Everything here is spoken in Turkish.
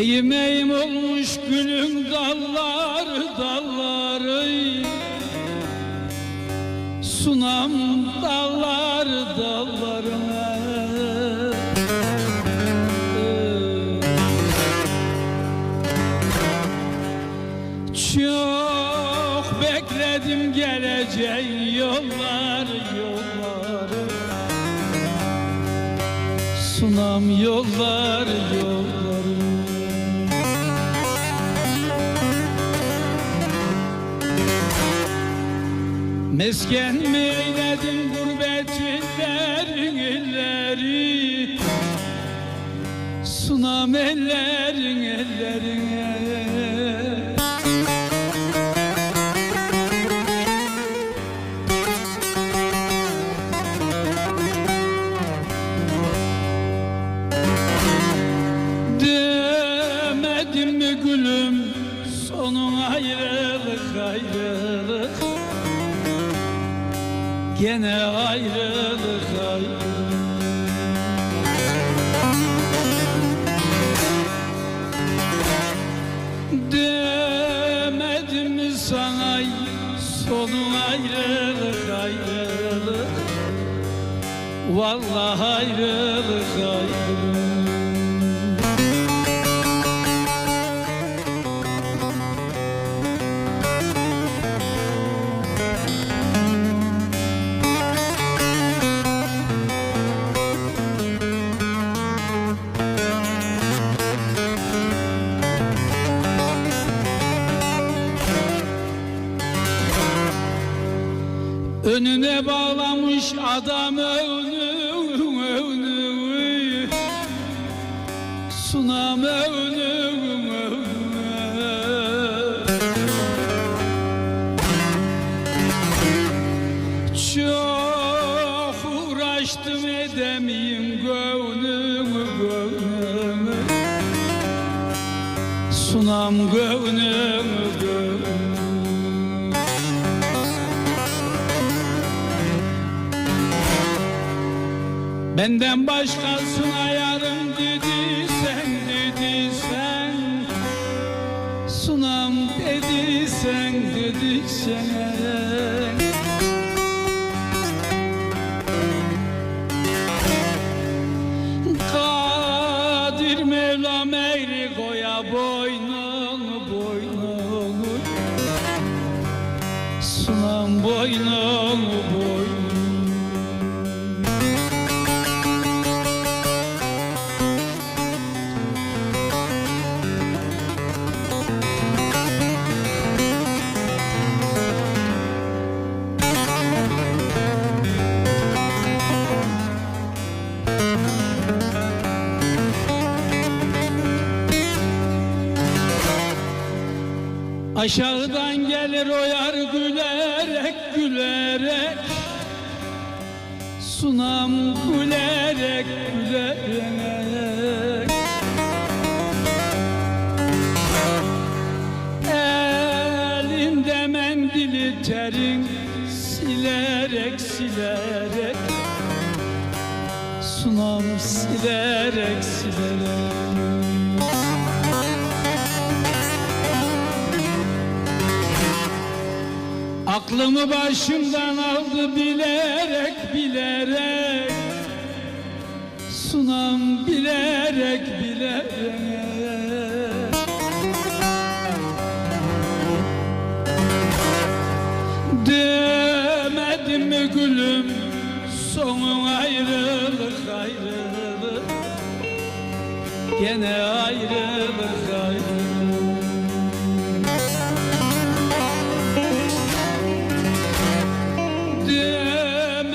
Yemeğim olmuş gülüm dalları dalları. Sunam dalları dallarına. Çok bekledim geleceğin yolları yolları. Sunam yolları yolları Mesken mi eyledin gurbet illerin illeri Sunam ellerin ellerine. Demedim mi gülüm sonun ayrılık ayrılık Gene ayrılık ayrılık Demedim sana sonun ayrılık ayrılık Vallahi ayrılık ayrılık Önüne bağlamış adam önü Sunam önü Çok uğraştım edemeyim gönlümü gönlümü. Sunam gönlümü gönlümü Benden başkasına yarım dedi sen dedi sen Sunam dedi sen dedi sen Kadir Mevlam eğri koya boynunu boynunu Sunam boynunu boynunu Aşağıdan gelir o yar gülerek gülerek. Sunam gülerek gülerek. Elinde mendili terin silerek silerek. Sunam silerek silerek Aklımı başımdan aldı bilerek bilerek. Sunam bilerek bilerek. Demedim mi gülüm sonun ayrılık ayrılık. Gene ayrılık